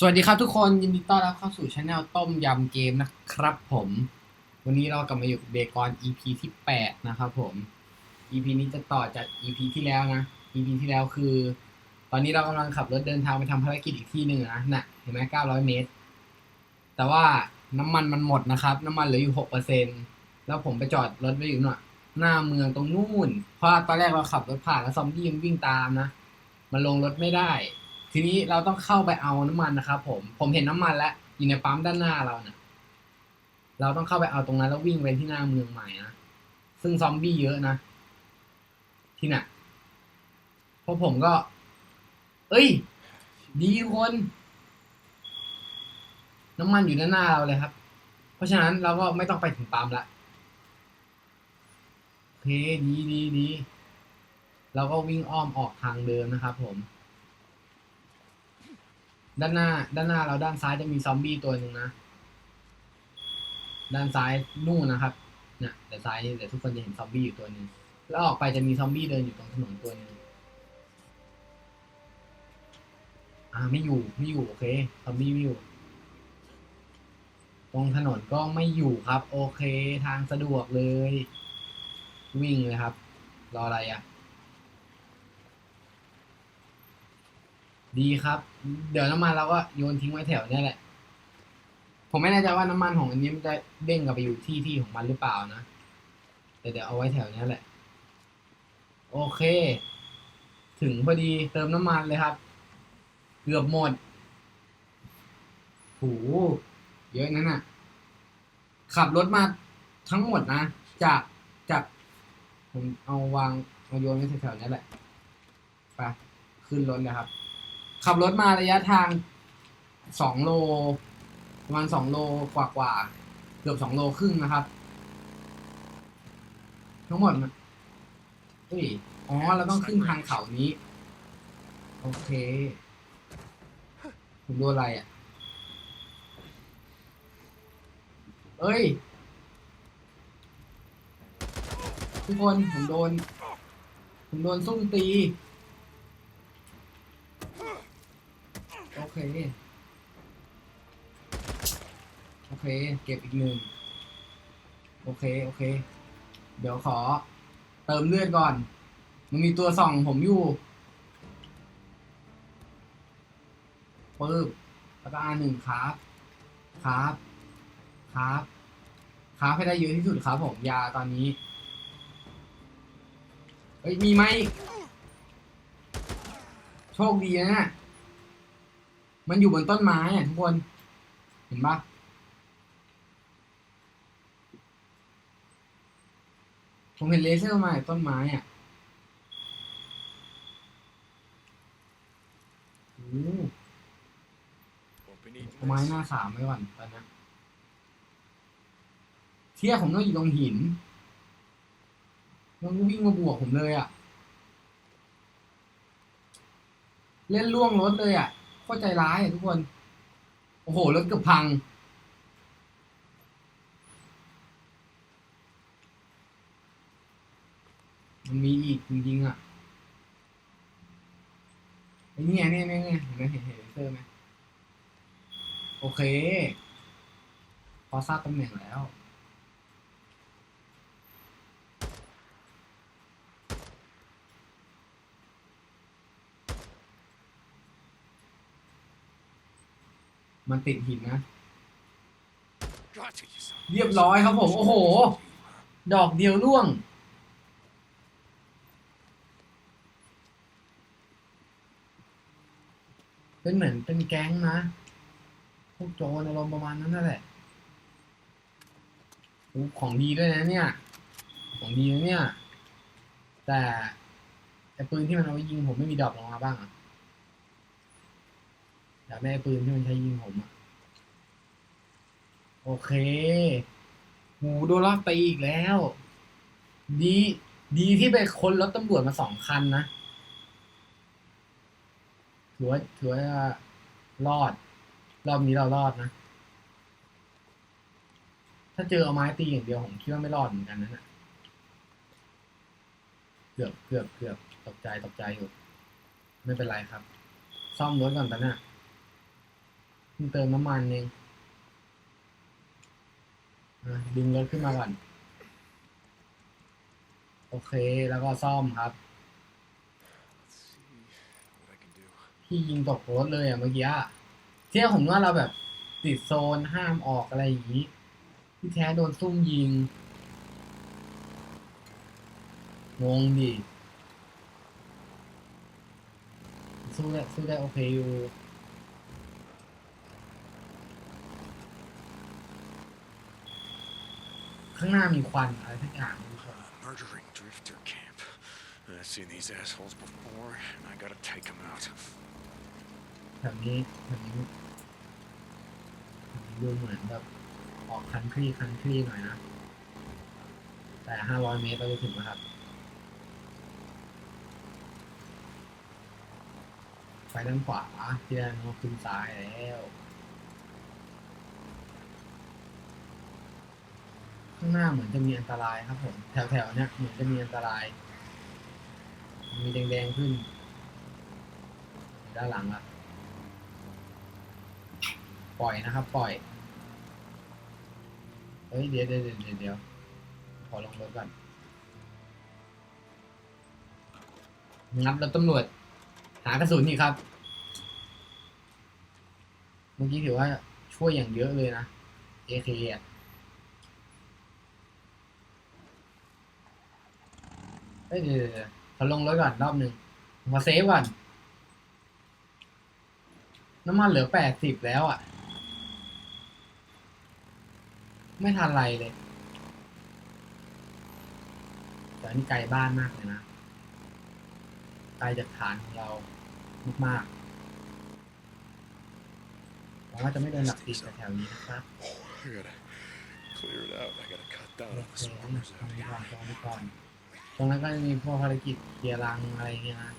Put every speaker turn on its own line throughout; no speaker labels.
สวัสดีครับทุกคนยินดีต้อนรับเข้าสู่ช anel ต้มยำเกมนะครับผม วันนี้เรากลับมาอยู่กับเบกอน EP ที่8นะครับผม EP นี้จะต่อจาก EP ที่แล้วนะ EP ที่แล้วคือ ตอนนี้เรากำลังขับรถเดินทางไปทำภารกิจอีกที่หนึ่งนะน่ะเห็นไหม900เมตร แต่ว่าน้ำมันมันหมดนะครับ น้ำมันเหลืออยู่6%แล้วผมไปจอดรถไว้อยู่หน่อยหน้าเมืองตรงนู่น เพราะตอนแรกเราขับรถผ่านแล้วซอมบี้มันวิ่งตามนะ มันลงรถไม่ได้ ทีนี้เราต้องเข้าไปเอาน้ำมันนะครับผม ผมเห็นน้ำมันแล้วอยู่ในปั๊มด้านหน้าเราเนี่ยเราต้องเข้าไปเอาตรงนั้นแล้ววิ่งไปที่หน้าเมืองใหม่นะ ซึ่งซอมบี้เยอะนะ ที่น่ะเพราะผมก็ เอ้ย ดีคน น้ำมันอยู่ด้านหน้าเราเลยครับ เพราะฉะนั้นเราก็ไม่ต้องไปถึงปั๊มละโอเคดีดีดี เราก็วิ่งอ้อมออกทางเดิมนะครับผม ด้านหน้า ด้านหน้าเราด้านซ้ายจะมีซอมบี้ตัวหนึ่งนะ ด้านซ้ายนู่นนะครับเนี่ยเดี๋ยวซ้ายเดี๋ยวทุกคนจะเห็นซอมบี้อยู่ตัวหนึ่งแล้วออกไปจะมีซอมบี้เดินอยู่ตรงถนนตัวหนึ่งอ่าไม่อยู่ไม่อยู่โอเคซอมบี้ไม่อยู่ ตรงถนนก็ไม่อยู่ครับ โอเค ทางสะดวกเลย วิ่งเลยครับ รออะไรอะ ดีครับ เดี๋ยวน้ำมันเราก็โยนทิ้งไว้แถวเนี้ยแหละ ผมไม่แน่ใจว่าน้ำมันของอันนี้มันจะเด้งกลับไปอยู่ที่ที่ของมันหรือเปล่านะ แต่เดี๋ยวเอาไว้แถวเนี้ยแหละ โอเค ถึงพอดีเติมน้ำมันเลยครับ เกือบหมดโหเยอะนั่นน่ะ ขับรถมาทั้งหมดนะ จากจากผมเอาวางเอาโยนไว้แถวๆนี้แหละ ไป ขึ้นรถเลยครับ ขับรถมาระยะทางสองโลประมาณสองโลกว่ากว่าเกือบสองโลครึ่งนะครับ ทั้งหมดนะเฮ้ยอ๋อเราต้องขึ้นทางเขานี้ โอเคผมโดนอะไรอะ เอ้ย ทุกคนผมโดน ผมโดนซุ่มตี โอ เคโอเค เก็บอีกหนึ่งโอเค โอเค เดี๋ยวขอ เติมเลือดก่อน มันมีตัวส่องผมอยู่ปึ๊บแล้วก็อันหนึ่งครับ ครับ ครับ ครับให้ได้เยอะที่สุดครับผมยาตอนนี้ เฮ้ย มีไหม โชคดีนะเนี่ย มันอยู่บนต้นไม้อะทุกคน เห็นปะผมเห็นเลเซอร์มาจากต้นไม้อะโอ้ไม้หน้าสามไว้ก่นตอนนี้เที่ยผมต้องอยู่ตรงหินมันก็วิ่งมาบวกผมเลยอะ เล่นล่วงรถเลยอะ คตรใจร้ายอะทุกคน โอ้โห รถเกือบพัง มันมีอีกจริงๆอะไอ้เนี่ยเนี่ยเนี่ยเนี่ยเห็นไหมเห็นเห็นเลเซอร์ไหมโอเค พอทราบตำแหน่งแล้ว มันติดหินนะ เรียบร้อยครับผม โอ้โห ดอกเดียวร่วง เป็นเหมือนเป็นแก๊งนะ พวกโจรอารมณ์ประมาณนั้นนั่นแหละของดีด้วยนะเนี่ย ของดีนะเนี่ย แต่แต่ปืนที่มันเอาไว้ยิงผมไม่มีดอกลงมาบ้างอะ อยากได้ปืนที่มันใช้ยิงผมอะโอเค หูโดนลากตีอีกแล้ว ดีดีที่ไปค้นรถตำรวจมาสองคันนะถือว่าถือว่ารอด รอบนี้เรารอดนะ ถ้าเจอเอาไม้ตีอย่างเดียวผมคิดว่าไม่รอดเหมือนกันนะน่ะเกือบเกือบเกือบตกใจตกใจอยู่ ไม่เป็นไรครับ ซ่อมรถก่อนตอนน่ะ เพิ่งเติมน้ำมันเองดึงรถขึ้นมาก่อน โอเคแล้วก็ซ่อมครับพี่ยิงตกรถเลยอะเมื่อกี้เที่ยผมว่าเราแบบติดโซนห้ามออกอะไรอย่างนี้ ที่แท้โดนซุ่มยิง งงดิสู้ได้สู้ได้โอเคอยู่ ข้างหน้ามีควันอะไรสักอย่างคุณผู้ชม
Murdering drifter camp. I've seen these assholes before, and I gotta take them out.
แบบนี้แบบนี้แบบนี้ดูเหมือนแบบออกคันทรีคันทรีหน่อยนะ แต่ห้าร้อยเมตรเราจะถึงแล้วครับไปด้านขวาที่ด้านโน้นขึ้นซ้ายแล้ว ข้างหน้าเหมือนจะมีอันตรายครับผมแถวๆเนี้ยเหมือนจะมีอันตราย มีแดงๆขึ้น ด้านหลังอะปล่อยนะครับ ปล่อยเฮ้ยเดี๋ยวเดี๋ยวเดี๋ยวเดี๋ยวขอลงรถก่อนงับรถตำรวจ หากระสุนนี่ครับ เมื่อกี้ถือว่าช่วยอย่างเยอะเลยนะ AK อะ เฮ้ยเดี๋ยวเดี๋ยวเดี๋ยวขอลงรถก่อนรอบหนึ่งขอเซฟก่อนน้ำมันเหลือแปดสิบแล้วอะ ไม่ทันไรเลย แต่อันนี่ไกลบ้านมากเลยนะ ไกลจากฐานของเรามากๆหวังว่าจะไม่โดนหลักตีแถวๆนี้นะครับ
I gotta clear it out. I gotta cut down
โอ
on
เค
the swarmers
ตรง
out
นี้
here.
ตรงนั้นก็จะมีพวกภารกิจเคลียร์รังอะไรเงี้ยนะ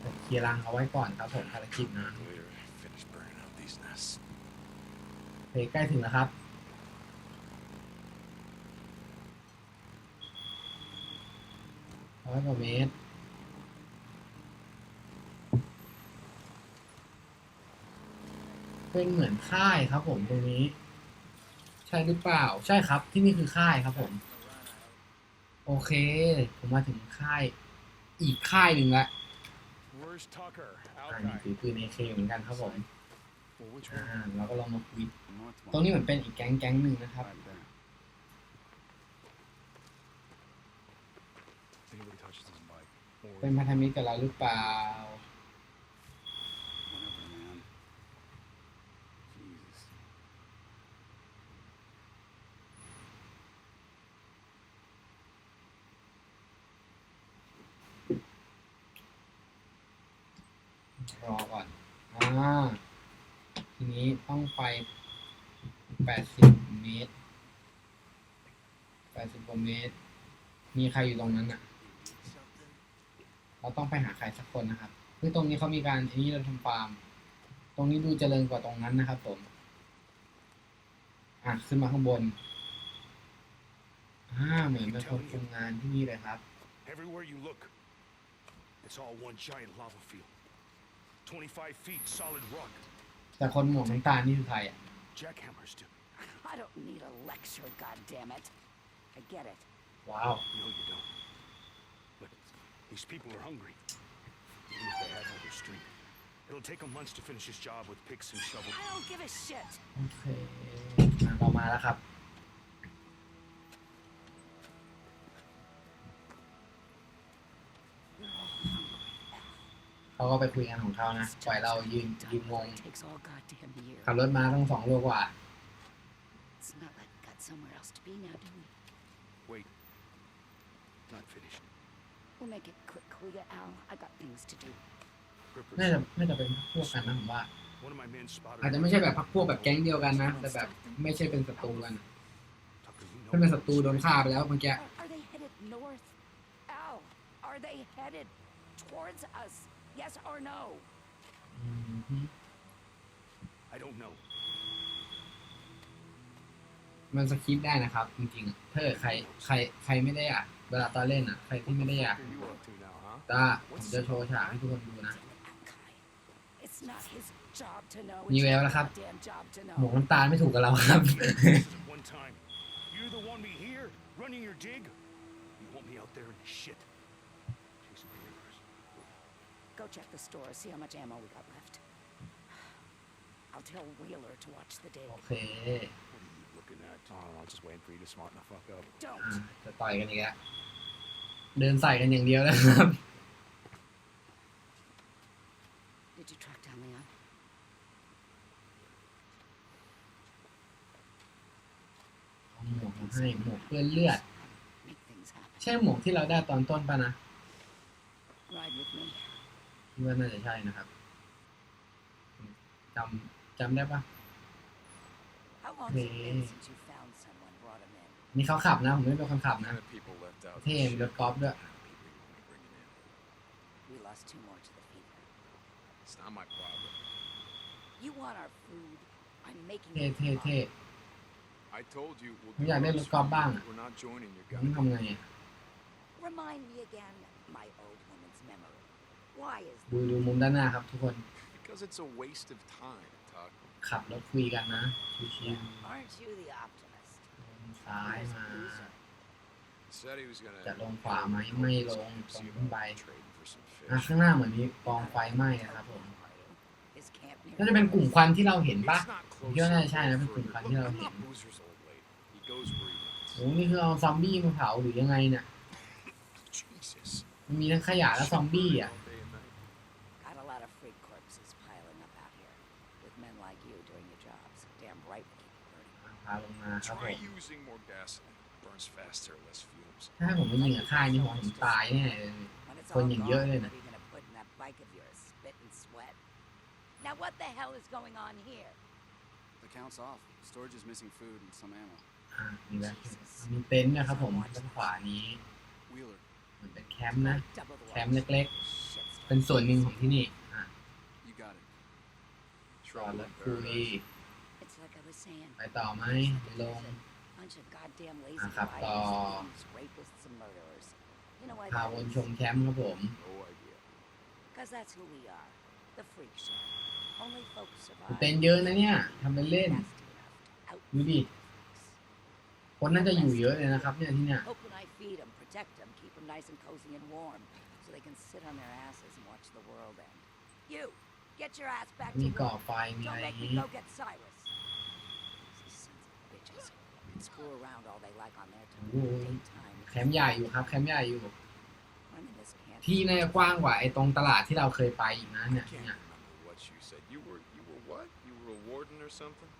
แต่เคลียร์รังเอาไว้ก่อนครับผมภารกิจนะ
Later, finish burning out these nests.
โอเคใกล้ถึงแล้วครับ ร้อยกว่าเมตร เป็นเหมือนค่ายครับผมตรงนี้ ใช่หรือเปล่า ใช่ครับ ที่นี่คือค่ายครับผม โอเค ผมมาถึงค่าย อีกค่ายหนึ่งละ
Where's Tucker?
อ่ามีถือปืนเอเคเหมือนกันครับผม
Well, which
อ่าเราก็ลองมาคุย
North
ตรงนี้เหมือนเป็นอีกแก๊งแก๊งหนึ่งนะครับ
Right there. Anybody touches his bike, or
เป็นพันธมิตรกับเราหรือเปล่า
whatever, man. Jesus.
รอก่อน อ่า ทีนี้ต้องไปแปดสิบเมตรแปดสิบกว่าเมตร มีใครอยู่ตรงนั้นอะ เราต้องไปหาใครสักคนนะครับคือตรงนี้เขามีการอันนี้เราทำฟาร์ม ตรงนี้ดูเจริญกว่าตรงนั้นนะครับผม อะ ขึ้นมาข้างบน อ่า เหมือนเป็นคนคุมงานที่นี่เลยครับ
Everywhere you look, it's all one giant lava field. 25 feet solid rock.
แต่คนหมวกน้ำตาลนี่คือใครอ่ะ
Jackhammers do.
I don't need a lecture, goddammit. I get it.
ว้าว
No, you don't. Look, these people are hungry. Even if they had no restraint. It'll take them months to finish this job with picks and shovels.
I don't give a shit.
โอเคอ่ะเรามาแล้วครับ เขาก็ไปคุยงานของเขานะ ปล่อยเรายืนยืนงง
Takes all goddamn year.
ขับรถมาต้องสองโลกว่า
It's not like we got somewhere else to be now, do we?
Wait. Not finished.
We'll make it quick, will ya, Al? I got things to do.
น่า
Rippers.
จะน่าจะเป็นพักพวกกันนะผมว่า
One of my men spotted.
อาจจะไม่ใช่แบบพักพวกแบบแก๊งเดียวกันนะ แต่แบบไม่ใช่เป็นศัตรูกัน
Tucker, you know
ถ้าเป็นศัตรูโดนฆ่าไปแล้วเมื่อกี้
Are, are they headed north? Al, are they headed towards us? Yes or no?
อืมฮึ
I don't know.
มันสคิปได้นะครับ จริงๆอะถ้าเกิดใครใครใครไม่ได้อยากเวลาตอนเล่นอะ ใครที่ไม่ได้อยาก
What are you up to now, huh?
ตาผมจะโชว์ฉากให้ทุกคนดูนะ
Damn it, Akai. It's It's not his job to know.
มี
It's
แวว
your
แล้วครับ
goddamn job to
หมวก
know.
น้ำตาลไม่ถูกกับเราครับ
This is one time. You're the one me here, running your dig. You want me out there in the shit. Chasing papers.
Go check the store, see how much ammo we got left. I'll tell Wheeler to watch the dig.
โอเค
What are you looking at? Oh, I'm just waiting for you to smarten the fuck up.
อะ
Don't.
จะต่อยกันอีกแล้วเดินใส่กันอย่างเดียวแล้วครับ
Did you track down Leon?
เอาหมวกมาให้หมวกเปื้อนเลือด
Make things happen.
ใช่หมวกที่เราได้ตอนต้นปะนะ
Ride with me.
คิดว่าน่าจะใช่นะครับจำจำได้ปะ
How long's it been
Hey.
since you found someone, brought him in?
นี่เขาขับนะ ผมไม่เป็นคนขับนะ
kind of people left out.
เท่มีรถกอล์ฟด้วย
Kind of people you want me bringing in.
We lost two more to the fever.
It's not my problem.
You want our food? I'm making
เท่
it
เท่เท่
fun.
I told you we'll
ผม
do
อยากได้
our
รถ
best
กอล์ฟ
for you.
บ้าง
We're not joining your
ผมทำ
goddamn
ไงอะ
Remind me again, my old woman's memory. Why is
ดูดูมุมด้านหน้าครับทุกคน
because it's a waste of time, Tuck.
ขับรถคุยกันนะชิว
Aren't you the optimist?
ๆลงซ้ายมา
He said he was gonna
จะลงขวาไหมไม่ลงตรง
see
ขึ้นไป
about trading for some
อะ
fish.
ข้างหน้าเหมือนมีกองไฟไหม้นะครับผม
Is camp near
น่าจะเป็นกลุ่มควันที่เราเห็นปะ
It's not
ผมคิดว่าน่าจะ
close
ใช่นะ
enough
เป็นกลุ่ม
for
ควัน
you.
ที่เรา
Look,
เห็น
look, Boozer's old lady. He goes where he
โอ้
wants.
นี่คือเอาซอมบี้มาเผาหรือยังไงเนี่ย
Jesus.
มันมีทั้งขยะและซอมบี้อะ
freak corpses piling up out here. With men like you doing your jobs. Damn right we keep it burning.
พาลงมาครับผ
Try
ม
using more gasoline. Burns faster, less fumes.
ถ้าให้ผมไปยิงกับค่ายนี่ผมผมตายแน่เลย
When it's
Con
all
nhìn
gone,
dữ
what
đây
are
này.
you gonna put in that bike of yours? Spit and sweat. Now what the hell is going on here?
The count's off. Storage is missing food and some ammo.
อะมีแล้วมีเต็นท์นะครับผมด้านขวานี้
Wheeler,
เหมือนเป็นแคมป์นะ
Double the
แคมป์เล็ก
Shit
ๆเป็นส่วนหนึ่งของที่นี่อะ
you got it.
จอด
Trouble
รถ
in
คุย
paradise.
It's like I was saying.
ไปต่อไหมไปลง
Bunch of goddamn lazy
Ah, khắp
liars,
to.
thieves, rapists, and murderers. You know why
พา
that
วน
is?
ชมแคมป์ครับผม
No idea.
Because that's who we are. The freak show. Only folks survive.
เต็นท์เยอะนะเนี่ยทำเป็นเล่น
Nasty enough to out
ดูดิ คนน่าจะอยู่เยอะเลยนะครับเนี่ยที่เนี่ย
Hope when I feed them, protect them, keep them nice and cozy and warm, so they can sit on their asses and watch the world end. You, get your ass back
มี
to
ก่อ
work.
ไฟมีอะไร
Don't
อ
make
ย่าง
me
นี้
go get Cyrus. These sons of bitches can screw around all they like on their time.
Ủa.
Daytime.
แคมป์ใหญ่อยู่ครับ แคมป์ใหญ่อยู่
I'm in this camp.
ที่น่าจะกว้างกว่าไอ้ตรงตลาดที่เราเคยไปอีกนะ
I
เนี่ย
can't
เนี่ย
remember what you said. You were you were what? You were a warden or something?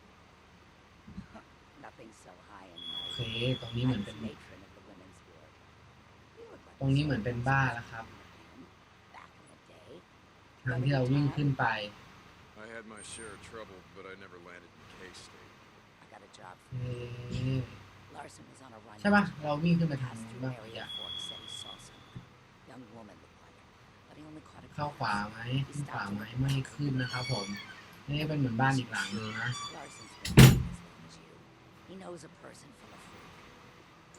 Nothing so high and
โอเค
mighty.
ตรงนี้เหมือน
I
เป็น
was matron of the women's ward. You look like
ตรงนี้เหมือนเป็นบ้านแล้วครับ
Back in the day,
ทางที่เราวิ่งขึ้นไป
I had my share of trouble, but I never landed in K-State.
I got a job.
เอ๊ะ
Larson was on a run.
ใช่ปะเราวิ่งขึ้นไปทาง
Passed
นู้น
through
บ้าง
area
อยาก
Fork said he saw someone. Young woman looked like it, but he only caught a
เข้า
glimpse.
ขวาไหมขึ้นขวาไหมไม่ขึ้นนะครับผม นี่เป็นเหมือนบ้านอีกหลังนึงนะ
Larson's been dead as long as you. He knows a person full of freak.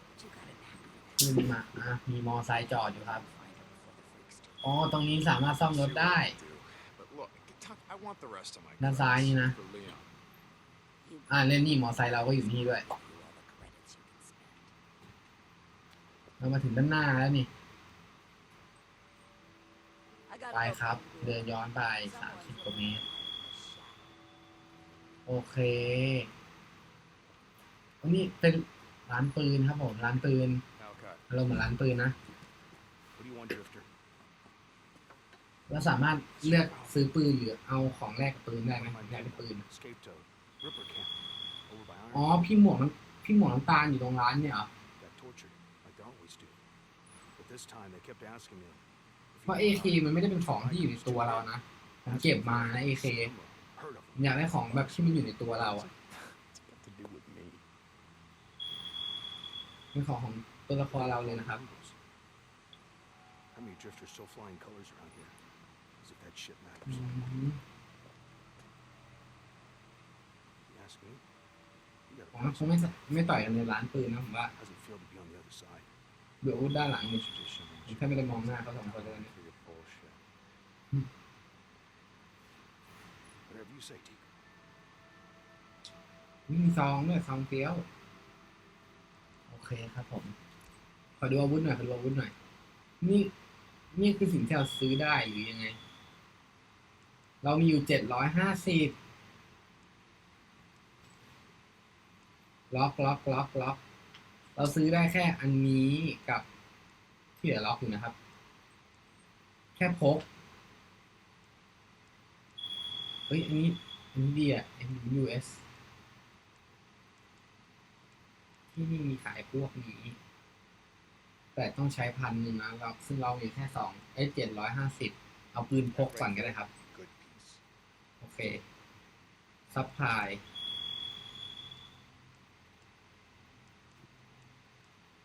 But you got a knack for that.
ขึ้นมาอะมีมอไซค์จอดอยู่ครับ
Find her before the freaks do.
อ๋อ ตรงนี้สามารถซ่อมรถได้
ด้าน
ซ้าย
นี่นะ
อ่าเล่นนี่มอไซค์เราก็อยู่นี่ด้วยเรามาถึงด้านหน้าแล้วนี่ไปครับ เดินย้อนไป
สา
มสิบกว่าเมตร โอเคอันนี้เป็นร้านปืนครับผม ร้านปืนเราเหมือนร้านปืนนะ เราสามารถเลือกซื้อปืนหรือเอาของแลกกับปืนได้ไหม
My
แลกกับปืน อ๋อ พี่หมวกน้ำพี่หมวกน้ำตาลอยู่ตรงร้านเนี่ยเหรอเพราะ
you
AK มันไม่ได้เป็นของที่อยู่ในตัวเรานะผมเก็บมานะ AK
Heard of
อยากได้ของแบบที่มันอยู่ในตัวเราอะเป็นของของตัวละครเราเลยนะครับ
How many drifters still flying colors around here? As if that shit
อื
matters.
ม
You ask me? You got
อ๋
a
อ
point.
คงไม่สไม่ต่อยกันในร้านปืนนะผมว่า
How's it feel to be on the other side?
เดี๋ยวด้านหลังนี่
Tradition and
ผมแค่ไม่ได้มองหน้าเขาสองคนเลย
for your bullshit. do you say, Teague?
มีซองด้วยซองเฟี้ยว โอเคครับผม ขอดูอาวุธหน่อยขอดูอาวุธหน่อย นี่ นี่คือสิ่งที่เราซื้อได้หรือยังไง เรามีอยู่เจ็ดร้อยห้าสิบล็อกล็อกล็อกล็อกเราซื้อได้แค่อันนี้กับที่เหลือล็อกอยู่นะครับ แค่พกเฮ้ยอันนี้อันนี้ดีอะ MUS ที่นี่มีขายพวกนี้ แต่ต้องใช้พันหนึ่งนะเราซึ่งเรามีแค่สองเอ้เจ็ดร้อยห้าสิบเอาปืนพกก่อนก็ได้ครับ โอเคซัพพลาย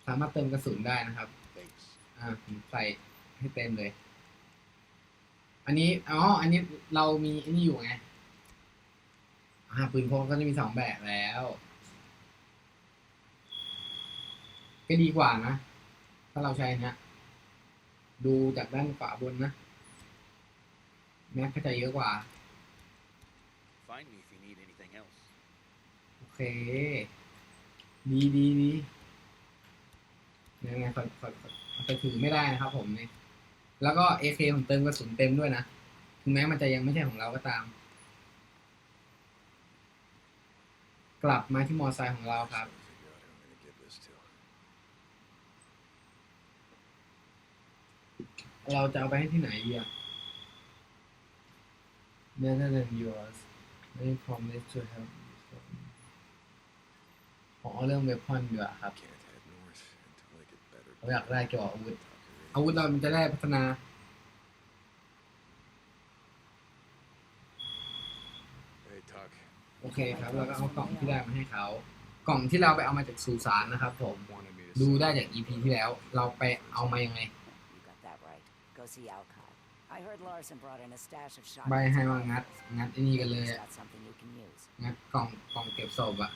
สามารถเติมกระสุนได้นะครับ
Thanks.
อ่าผมใส่ให้เต็มเลย อันนี้ อ๋อ อันนี้เรามีอันนี้อยู่ไง อ่า ปืนพกก็จะมีสองแบบแล้ว ก็ดีกว่านะ ถ้าเราใช้อันเนี้ยดูจากด้านขวาบนนะ แม็กก็จะเยอะกว่า
Find me if you need anything else.
โอ เค ดีดีดียังไงขอขอขอขอไปถือไม่ได้นะครับผมเนี่ยแล้วก็เอเคผมเติมกระสุนเต็มด้วยนะ ถึงแม้มันจะยังไม่ใช่ของเราก็ตาม กลับมาที่มอไซค์ของเราครับ เราจะเอาไปให้ที่ไหนดีอะ Better than yours I promise to help you ขอเรื่องเวพอนดีกว่าครับ
Can't head north until I get better.
เราอยากได้เกี่ยวกับอาวุธ
Tucker in.
อาวุธเรามันจะได้พัฒนา
Hey, Tuck.
โอเคครับแล้วก็เอากล่องที่ได้มาให้เขา กล่องที่เราไปเอามาจากสุสานนะครับ ผม
Wanted me to
ดู
sign
ได้จาก EP ที่แล้ว เราไปเอามายังไง
You got that right. Go see Alcott. I heard Larson brought in a stash of
ใบ
shotguns
ให้
and
ว่างัด
rifles.
งัดไอ้นี่กันเลย
He's
อะ
got something you can use.
งัดกล่องกล่องเก็บศพอะ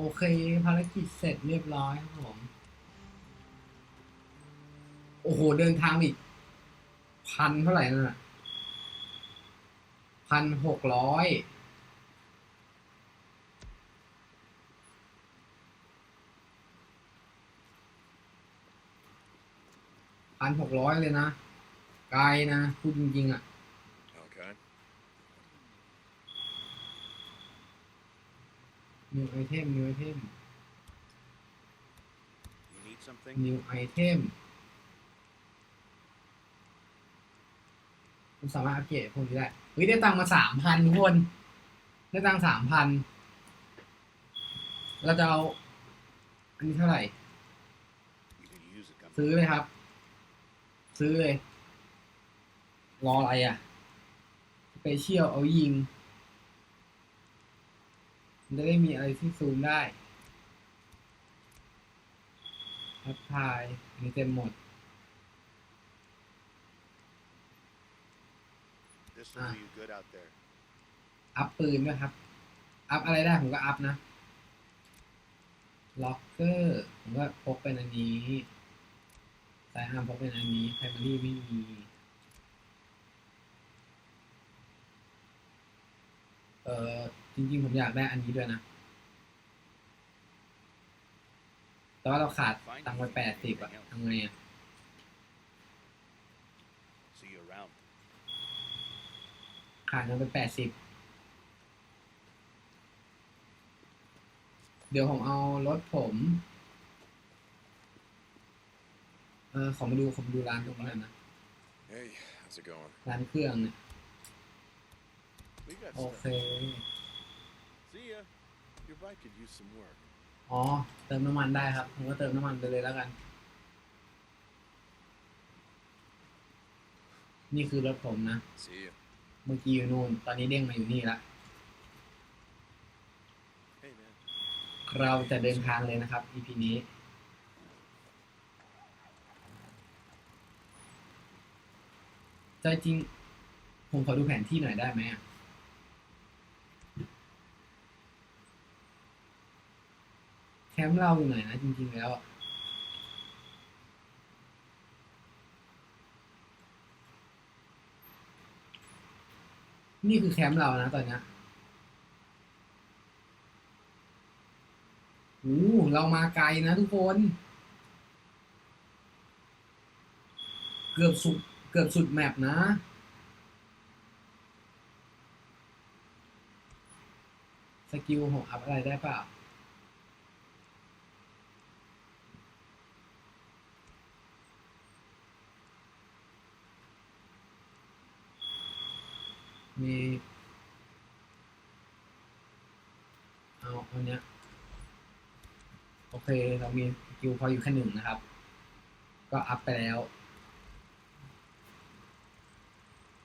โอเค ภารกิจเสร็จเรียบร้อยครับผม โอ้โห เดินทางอีก พันเท่าไหร่นั่นน่ะพันหกร้อยพันหกร้อยเลยนะ ไกลนะ พูดจริงๆอะ นิวไอเทมนิวไอเทม
You need something?
นิวไอเทมคุณสามารถอัปเกรดพวกนี้ได้เฮ้ยได้ตังค์มาสามพันทุกคน ได้ตังค์สามพันเราจะเอาอันนี้เท่าไหร่
You can use it, come
ซื้อเลยครับ ซื้อเลย รออะไรอะสเปเชียลเอายิง มันจะได้มีอะไรที่ซูมได้แอปพลายอันนี้เต็มหมด
This
will do
you good out there.
อัพปืนด้วยครับ อัพอะไรได้ผมก็อัพนะ ล็อกเกอร์ ผมก็พกเป็นอันนี้ สายอาร์มพกเป็นอันนี้ ไพรมารีไม่มีเออ จริงๆ ผมอยากได้อันนี้ด้วยนะ แต่ว่าเราขาดตังค์ไปแปดสิบอะทำไงอะ
See you around.
ขาดเงินไปแปดสิบ เดี๋ยวผมเอารถผม เออขอมาดูขอมาดูร้านตรงนี้หน่อยนะ
Hey, how's it going?
ร้านเครื่องเนี่ย
We got
โอเค
See ya. Your bike could use some work.
อ๋อ เติมน้ำมันได้ครับ ผมก็เติมน้ำมันไปเลยแล้วกัน นี่คือรถผมนะ
See ya.
เมื่อกี้อยู่นู่น ตอนนี้เด้งมาอยู่นี่ละ
Hey, man.
เราจะเดินทางเลยนะครับ EP นี้ ใจจริง ผมขอดูแผนที่หน่อยได้ไหมอะ แคมป์เราอยู่ไหนนะจริง ๆ แล้วนี่คือแคมป์เรานะตอนนี้โอ้เรามาไกลนะทุกคน เกือบสุด เกือบสุดแมปนะ สกิลหกครับอะไรได้เปล่า มีเอาเอันเนี้ยโอเค เรามีสกิลพออยู่แค่หนึ่งนะครับ ก็อัพไปแล้ว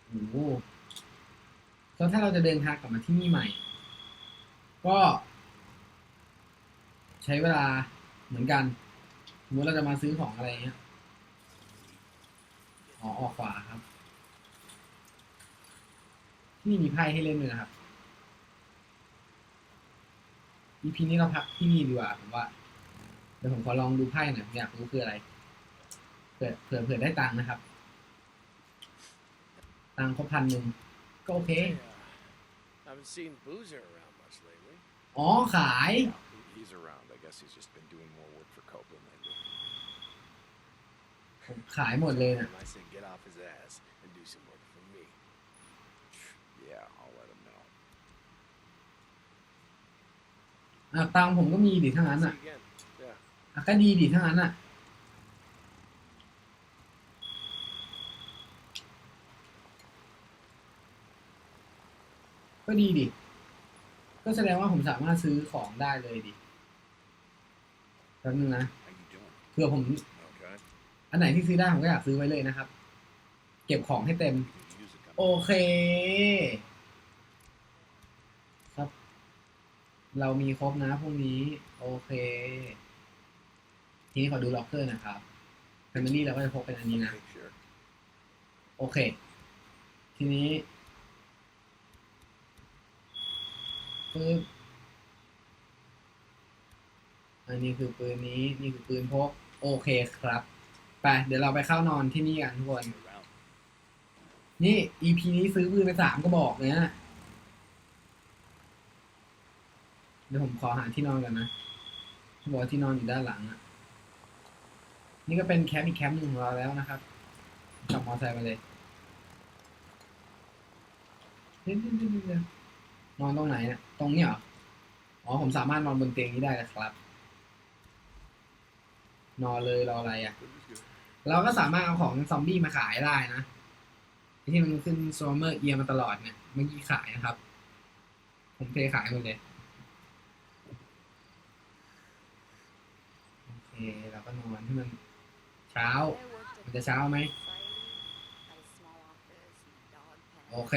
โอ้โหแล้วถ้าเราจะเดินทางกลับมาที่นี่ใหม่ ก็ ใช้เวลาเหมือนกันสมมติเราจะมาซื้อของอะไรเงี้ย อ๋อ ออกขวาครับ ที่นี่มีไพ่ให้เล่นด้วยนะครับ EP นี้เราพักที่นี่ดีกว่าผมว่าเดี๋ยวผมขอลองดูไพ่หน่อยผมอยากรู้คืออะไรเผื่อเผื่อเผื่อได้ตังค์นะครับ ตังค์ครบพันหนึ่งก็โอเค
I haven't seen Boozer around much lately.
อ๋อขาย
He's around. I guess he's just been doing more work for Copeland lately.
ผมขายหมดเลยนะ
And I say get off his ass and do some work for me.
Yeah, I'll let him know.
อะตังค์ผมก็มีดิทั้งนั้น
See
อะ
you again. Yeah.
อะก็ดีดิทั้งนั้นอะ ก็ดีดิ ก็แสดงว่าผมสามารถซื้อของได้เลยดิแป๊บนึงนะ
How you doing?
เผื่อผม
Okay.
อันไหนที่ซื้อได้ผมก็อยากซื้อไว้เลยนะครับ เก็บของให้เต็ม
We could use a
โอเค ครับ เรามีครบนะพวกนี้ โอเค ทีนี้ขอดูล็อกเกอร์นะครับแฟมิลี่เราก็จะพกเป็นอันนี้นะ โอเค ทีนี้ปึ๊บอันนี้คือปืนนี้ นี่คือปืนพก โอเคครับ ไป เดี๋ยวเราไปเข้านอนที่นี่กันทุกคน นี่ EP นี้ซื้อปืนไปสามก็บอกเลยนะเดี๋ยวผมขอหาที่นอนกันนะบอกที่นอนอยู่ด้านหลังอะนี่ก็เป็นแคมป์อีกแคมป์หนึ่งของเราแล้วนะครับขับมอเตอร์ไซค์มาเลยเดี๋ยวนอนตรงไหนเนี่ยตรงนี้เหรออ๋อผมสามารถนอนบนเตียงนี้ได้นะครับ นอนเลยรออะไรอะ เราก็สามารถเอาของซอมบี้มาขายได้นะ ที่มันขึ้นโซเมอร์เอียมาตลอดเนี่ยเมื่อกี้ขายนะครับ ผมเทขายหมดเลยโอเคเราก็นอนให้มันเช้า มันจะเช้าไหมโอเค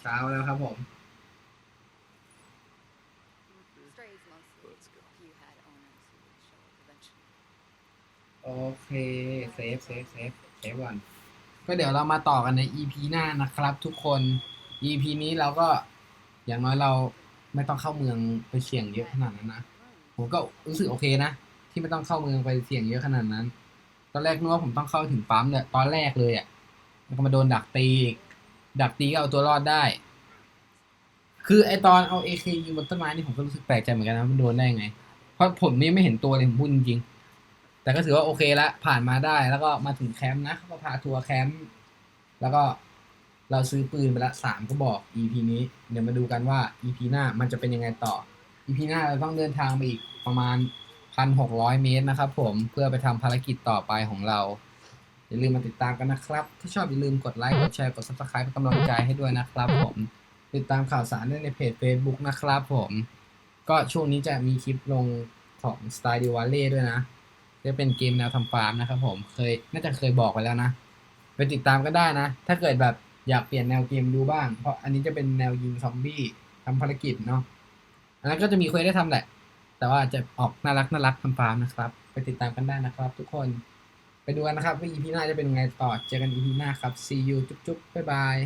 เช้าแล้วครับผมโอเค เซฟ เซฟ เซฟ เซฟก่อน ก็เดี๋ยวเรามาต่อกันใน EP หน้านะครับ ทุกคน EP นี้เราก็อย่างน้อยเราไม่ต้องเข้าเมืองไปเสี่ยงเยอะขนาดนั้นนะ ผมก็รู้สึกโอเคนะ ที่ไม่ต้องเข้าเมืองไปเสี่ยงเยอะขนาดนั้น ตอนแรกนึกว่าผมต้องเข้าถึงปั๊มเนี่ยตอนแรกเลยอะ่ะแล้วก็มาโดนดักตีอีกดักตีก็เอาตัวรอดได้ คือไอตอนเอาเอคยิงบนต้นไม้นี่ผมก็รู้สึกแปลกใจเหมือนกันนะมันโดนได้ไง เพราะผมนี่ไม่เห็นตัวเลยผมพูดจริงๆ แต่ก็ถือว่าโอเคละผ่านมาได้ แล้วก็มาถึงแคมป์นะเขาก็พาทัวร์แคมป์แล้วก็เราซื้อปืนไปละสามก็บอก EP นี้ เดี๋ยวมาดูกันว่า EP หน้ามันจะเป็นยังไงต่อ EP หน้าเราต้องเดินทางไปอีกประมาณพันหกร้อยเมตรนะครับผมเพื่อไปทำภารกิจต่อไปของเรา อย่าลืมมาติดตามกันนะครับ ถ้าชอบอย่าลืมกดไลค์กดแชร์กด subscribe เป็นกำลังใจให้ด้วยนะครับผม ติดตามข่าวสารได้ในเพจ Facebook นะครับผม ก็ช่วงนี้จะมีคลิปลงของ s t y l e w a l e ด้วยนะ จะเป็นเกมแนวทำฟาร์มนะครับผมเคยน่าจะเคยบอกไปแล้วนะไปติดตามก็ได้นะ ถ้าเกิดแบบอยากเปลี่ยนแนวเกมดูบ้าง เพราะอันนี้จะเป็นแนวยิงซอมบี้ทำภารกิจเนาะอันนั้นก็จะมีเควสได้ทำแหละ แต่ว่าจะออกน่ารักน่ารักทำฟาร์มนะครับ ไปติดตามกันได้นะครับ ทุกคนไปดูกันนะครับว่า EP หน้าจะเป็นยังไงต่อเจอกัน EP หน้าครับ see you จุ๊บๆบ๊ายบาย